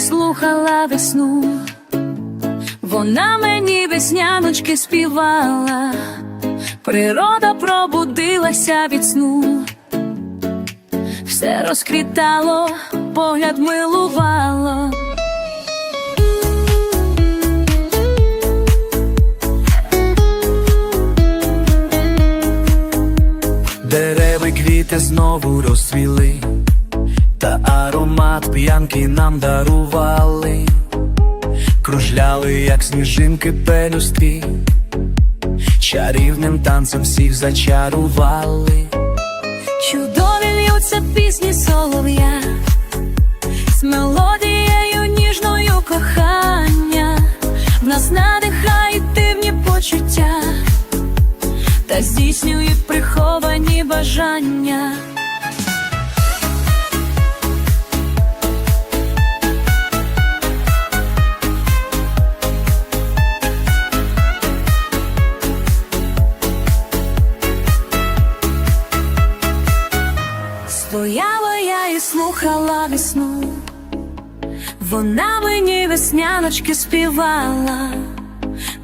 слухала весну, вона мені весняночки співала, природа пробудилася від сну, все розквітало, погляд милувало. Дереви квіти знову розцвіли, та аромат п'янки нам дарували, кружляли, як сніжинки пелюстки, чарівним танцем всіх зачарували. Чудові льються пісні солов'я. З мелодією ніжною кохання, в нас надихають дивні почуття. Та здійснюють приховані бажання. Стояла я і слухала весну, вона мені весняночки співала,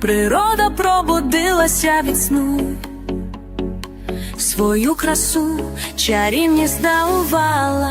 природа пробудилася від сну, свою красу чарівність дарувала.